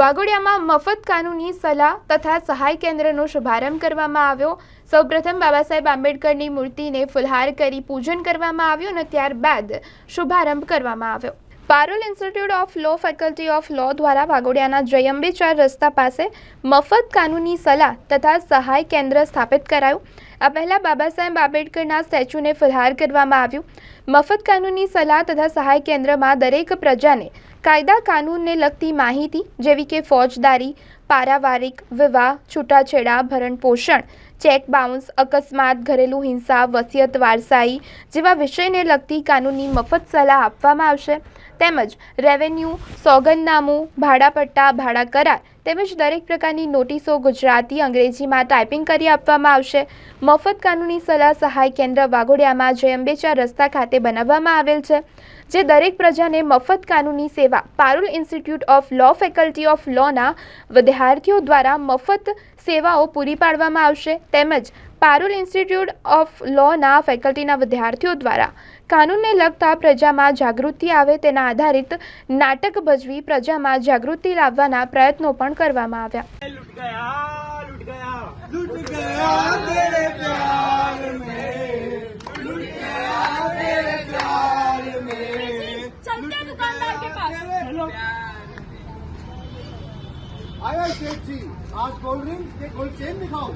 વાઘોડિયામાં મફત કાનૂની સલાહ તથા સહાય કેન્દ્રનો શુભારંભ કરવામાં આવ્યો. સૌપ્રથમ બાબા સાહેબ આંબેડકરની મૂર્તિને ફુલહાર કરી પૂજન કરવામાં આવ્યું અને ત્યારબાદ શુભારંભ કરવામાં આવ્યો. Parul institute of law faculty of law દ્વારા વાઘોડિયાના જયંબે ચાર રસ્તા પાસે મફત કાનૂની સલાહ તથા સહાય કેન્દ્ર સ્થાપિત કરાયું. આ પહેલા બાબા સાહેબ આંબેડકરના સ્ટેચ્યુને ફલહાર કરવામાં આવ્યું. મફત કાનૂની સલાહ તથા સહાય કેન્દ્રમાં દરેક પ્રજાને કાયદા કાનૂનને લગતી માહિતી, જેવી કે ફોજદારી, પારાવારિક વિવાહ, છૂટાછેડા ભરણ પોષણ ચેક બાઉન્સ, અકસ્માત, ઘરેલું હિંસા, વસિયત, વારસાઈ જેવા વિષયને લગતી કાનૂની મફત સલાહ આપવામાં આવશે. તેમજ રેવન્યુ, સોગંદનામું, ભાડાપટ્ટા, ભાડા કરાર તેમજ દરેક પ્રકારની નોટિસો ગુજરાતી, અંગ્રેજીમાં ટાઈપિંગ કરી આપવામાં આવશે. મફત કાનૂની સલાહ સહાય કેન્દ્ર વાઘોડિયામાં જયંબેચા રસ્તા ખાતે બનાવવામાં આવેલ છે, જે દરેક પ્રજાને મફત કાનૂની સેવા Parul institute of law faculty of લોના વિદ્યાર્થીઓ દ્વારા મફત સેવાઓ પૂરી પાડવામાં આવશે તેમજ પારુલ ઇન્સ્ટિટ્યૂટ ઓફ લોના ફેકલ્ટીના વિદ્યાર્થીઓ દ્વારા કાનૂનને લગતા પ્રજામાં જાગૃતિ આવે તેના આધારિત નાટક ભજવી પ્રજામાં જાગૃતિ લાવવાના પ્રયત્નો પણ કરવામાં આવ્યા. લૂટ ગયા आज कोल्ड ड्रिंक के गोल्ड चेन दिखाओ।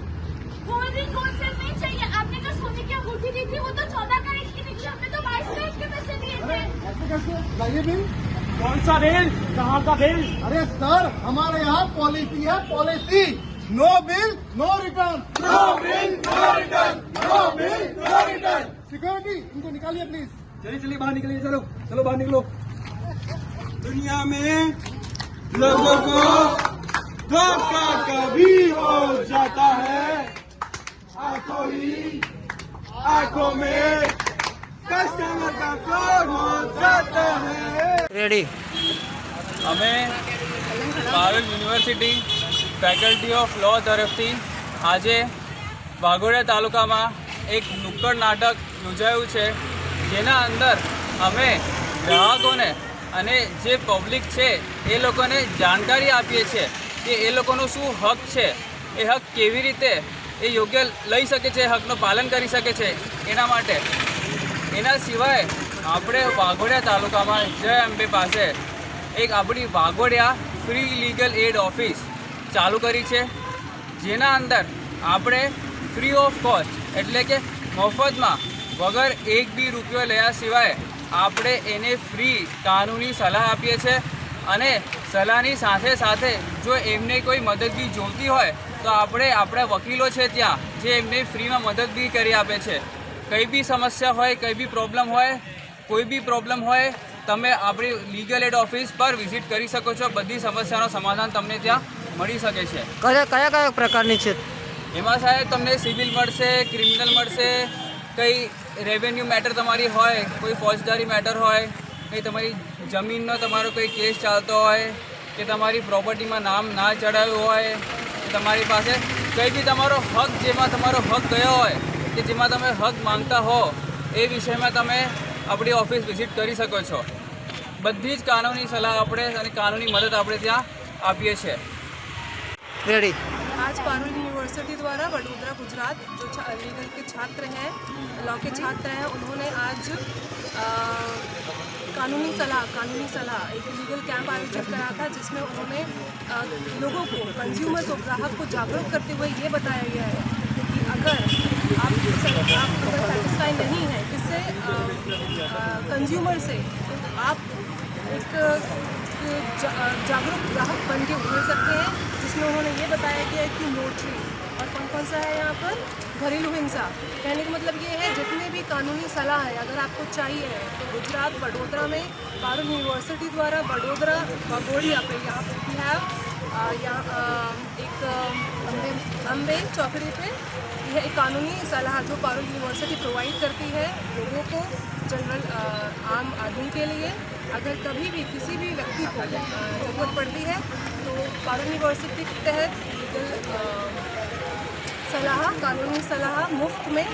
कोई भी गोल्ड सेल नहीं चाहिए। आपने जो सोने की अंगूठी दी थी वो तो चौदह कैरेट की निकली। हमने तो बाईस कैरेट के पैसे दिए थे। ऐसे कैसे? लाइए बिल कौन सा बिल कहाँ का बिल अरे सर हमारे यहाँ पॉलिसी है policy no bill no return no bill no return no bill no return security इनको निकालिए प्लीज़ चलिए चलिए बाहर निकलिए चलो। चलो बाहर निकलो। दुनिया में लोगों को धोखा कभी हो जाता है आंखों ही आंखों में कस्टमर का फ्रॉड हो जाता है રેડી અમે Parul university faculty of law તરફથી આજે વાઘોડિયા તાલુકામાં એક નુક્કડ નાટક યોજાયું છે જેના અંદર અમે ગ્રાહકોને અને જે પબ્લિક છે એ લોકોને જાણકારી આપીએ છીએ કે એ લોકોનો શું હક છે? એ હક કેવી રીતે એ યોગ્ય લઈ શકે છે? હકનું પાલન કરી શકે છે? એના માટે. એના સિવાય આપણે વાઘોડિયા તાલુકામાં જય અંબે પાસે એક આપણી Waghodia free legal aid office ચાલુ કરી છે. જેના અંદર આપણે ફ્રી ઓફ કોસ્ટ એટલે કે મફતમાં વગર એક બી રૂપિયો લેયા સિવાય આપણે એને ફ્રી કાનૂની સલાહ આપીએ છીએ. અને સલાહની સાથે સાથે જો એમને કોઈ મદદ બી જોઈતી હોય તો આપણે આપણા વકીલો છે ત્યાં જે એમને ફ્રીમાં મદદ બી કરી આપે છે. કંઈ બી સમસ્યા હોય કંઈ બી પ્રોબ્લેમ હોય કોઈ બી પ્રોબ્લેમ હોય તમે આપણી લીગલ એડ ઓફિસ પર વિઝિટ કરી શકો છો. બધી સમસ્યાનો સમાધાન તમને ત્યાં મળી શકે છે. કયા કયા કયા પ્રકારની છે? એમાં સાહેબ તમને સિવિલ મળશે ક્રિમિનલ મળશે કંઈ રેવન્યુ મેટર તમારી હોય કોઈ ફોજદારી મેટર હોય કંઈ તમારી જમીનનો તમારો કોઈ કેસ ચાલતો હોય કે તમારી પ્રોપર્ટીમાં નામ ના ચડાવ્યું હોય કે તમારી પાસે કંઈ બી તમારો હક જેમાં તમારો હક ગયો હોય કે જેમાં તમે હક માંગતા હો એ વિષયમાં તમે આપણી ઓફિસ વિઝિટ કરી શકો છો બધી જ કાનૂની સલાહ આપણે અને કાનૂની મદદ આપણે ત્યાં આપીએ છીએ રેડી आज पारुल यूनिवर्सिटी द्वारा वडोदरा गुजरात जो छा- लीगल के छात्र हैं लॉ के छात्र हैं उन्होंने आज अ, कानूनी सलाह कानूनी सलाह, एक लीगल कैंप आयोजित करा था जिसमें उन्होंने लोगों को कंज्यूमर को, ग्राहक को जागरूक करते हुए ये बताया गया है कि अगर आप सेटिस्फाई नहीं है किससे कंज्यूमर से आप एक जागरूक ग्राहक बन के उभर सकते हैं, जिसमें उन्होंने ये बताया गया है कि नोटरी और कौन कौन सा है यहाँ पर? घरेलू हिंसा। कहने का मतलब ये है, जितने भी कानूनी सलाह है, अगर आपको चाहिए तो गुजरात वडोदरा में पारुल यूनिवर्सिटी द्वारा वडोदरा वाघोड़िया पे यहाँ पे भी है। यहाँ एक अम्बे चौकड़ी पे यह एक कानूनी सलाह जो पारुल यूनिवर्सिटी प्रोवाइड करती है लोगों को जनरल आम आदमी के लिए। अगर कभी भी किसी भी व्यक्ति को ज़रूरत पड़ती है तो पारुल यूनिवर्सिटी के तहत लीगल सलाह कानूनी सलाह मुफ्त में